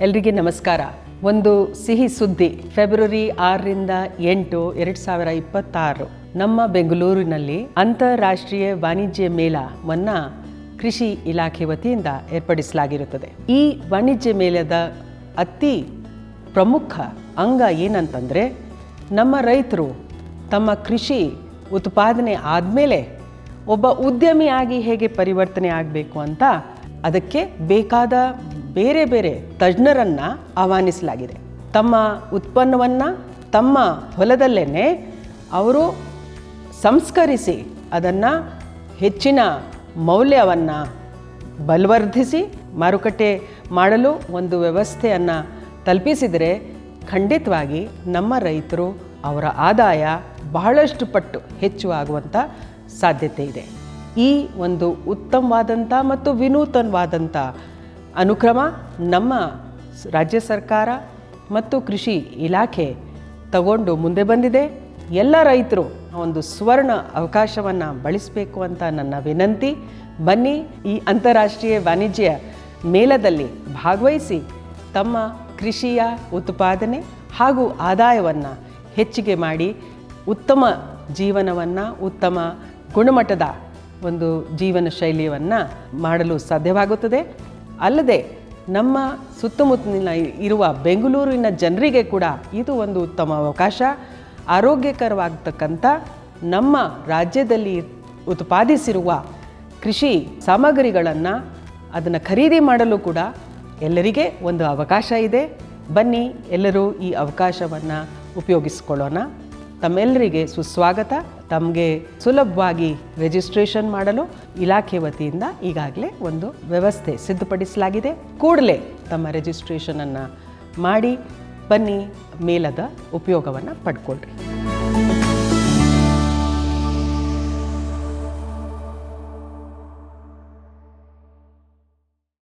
ಎಲ್ರಿಗೆ ನಮಸ್ಕಾರ. ಒಂದು ಸಿಹಿ ಸುದ್ದಿ. ಫೆಬ್ರವರಿ ಆರರಿಂದ ಎಂಟು ಎರಡು ಸಾವಿರ ಇಪ್ಪತ್ತಾರು. ನಮ್ಮ ಬೆಂಗಳೂರಿನಲ್ಲಿ ಅಂತಾರಾಷ್ಟ್ರೀಯ ವಾಣಿಜ್ಯ ಮೇಳವನ್ನು ಕೃಷಿ ಇಲಾಖೆ ವತಿಯಿಂದ ಏರ್ಪಡಿಸಲಾಗಿರುತ್ತದೆ. ಈ ವಾಣಿಜ್ಯ ಮೇಳದ ಅತಿ ಪ್ರಮುಖ ಅಂಗ ಏನಂತಂದರೆ, ನಮ್ಮ ರೈತರು ತಮ್ಮ ಕೃಷಿ ಉತ್ಪಾದನೆ ಆದಮೇಲೆ ಒಬ್ಬ ಉದ್ಯಮಿಯಾಗಿ ಹೇಗೆ ಪರಿವರ್ತನೆ ಆಗಬೇಕು ಅಂತ ಅದಕ್ಕೆ ಬೇಕಾದ ಬೇರೆ ಬೇರೆ ತಜ್ಞರನ್ನು ಆಹ್ವಾನಿಸಲಾಗಿದೆ. ತಮ್ಮ ಉತ್ಪನ್ನವನ್ನು ತಮ್ಮ ಹೊಲದಲ್ಲೇ ಅವರು ಸಂಸ್ಕರಿಸಿ ಅದನ್ನು ಹೆಚ್ಚಿನ ಮೌಲ್ಯವನ್ನು ಬಲವರ್ಧಿಸಿ ಮಾರುಕಟ್ಟೆ ಮಾಡಲು ಒಂದು ವ್ಯವಸ್ಥೆಯನ್ನು ತಲುಪಿಸಿದರೆ ಖಂಡಿತವಾಗಿ ನಮ್ಮ ರೈತರು ಅವರ ಆದಾಯ ಬಹಳಷ್ಟು ಪಟ್ಟು ಹೆಚ್ಚು ಆಗುವಂಥ ಸಾಧ್ಯತೆ ಇದೆ. ಈ ಒಂದು ಉತ್ತಮವಾದಂಥ ಮತ್ತು ವಿನೂತನವಾದಂಥ ಅನುಕ್ರಮ ನಮ್ಮ ರಾಜ್ಯ ಸರ್ಕಾರ ಮತ್ತು ಕೃಷಿ ಇಲಾಖೆ ತಗೊಂಡು ಮುಂದೆ ಬಂದಿದೆ. ಎಲ್ಲ ರೈತರು ಒಂದು ಸುವರ್ಣ ಅವಕಾಶವನ್ನು ಬಳಸಬೇಕು ಅಂತ ನನ್ನ ವಿನಂತಿ. ಬನ್ನಿ ಈ ಅಂತಾರಾಷ್ಟ್ರೀಯ ವಾಣಿಜ್ಯ ಮೇಳದಲ್ಲಿ ಭಾಗವಹಿಸಿ ತಮ್ಮ ಕೃಷಿಯ ಉತ್ಪಾದನೆ ಹಾಗೂ ಆದಾಯವನ್ನು ಹೆಚ್ಚಿಗೆ ಮಾಡಿ ಉತ್ತಮ ಜೀವನವನ್ನು, ಉತ್ತಮ ಗುಣಮಟ್ಟದ ಒಂದು ಜೀವನ ಶೈಲಿಯನ್ನು ಮಾಡಲು ಸಾಧ್ಯವಾಗುತ್ತದೆ. ಅಲ್ಲದೆ ನಮ್ಮ ಸುತ್ತಮುತ್ತಲಿನ ಇರುವ ಬೆಂಗಳೂರಿನ ಜನರಿಗೆ ಕೂಡ ಇದು ಒಂದು ಉತ್ತಮ ಅವಕಾಶ. ಆರೋಗ್ಯಕರವಾಗತಕ್ಕಂಥ ನಮ್ಮ ರಾಜ್ಯದಲ್ಲಿ ಉತ್ಪಾದಿಸಿರುವ ಕೃಷಿ ಸಾಮಗ್ರಿಗಳನ್ನು ಅದನ್ನು ಖರೀದಿ ಮಾಡಲು ಕೂಡ ಎಲ್ಲರಿಗೆ ಒಂದು ಅವಕಾಶ ಇದೆ. ಬನ್ನಿ ಎಲ್ಲರೂ ಈ ಅವಕಾಶವನ್ನು ಉಪಯೋಗಿಸಿಕೊಳ್ಳೋಣ. ತಮ್ಮೆಲ್ಲರಿಗೆ ಸುಸ್ವಾಗತ, ತಮಗೆ ಸುಲಭವಾಗಿ ರಿಜಿಸ್ಟ್ರೇಷನ್ ಮಾಡಲು ಇಲಾಖೆ ವತಿಯಿಂದ ಈಗಾಗಲೇ ಒಂದು ವ್ಯವಸ್ಥೆ ಸಿದ್ಧಪಡಿಸಲಾಗಿದೆ. ಕೂಡಲೇ ತಮ್ಮ ರಿಜಿಸ್ಟ್ರೇಷನನ್ನು ಮಾಡಿ, ಬನ್ನಿ, ಮೇಲದ ಉಪಯೋಗವನ್ನು ಪಡ್ಕೊಳ್ರಿ.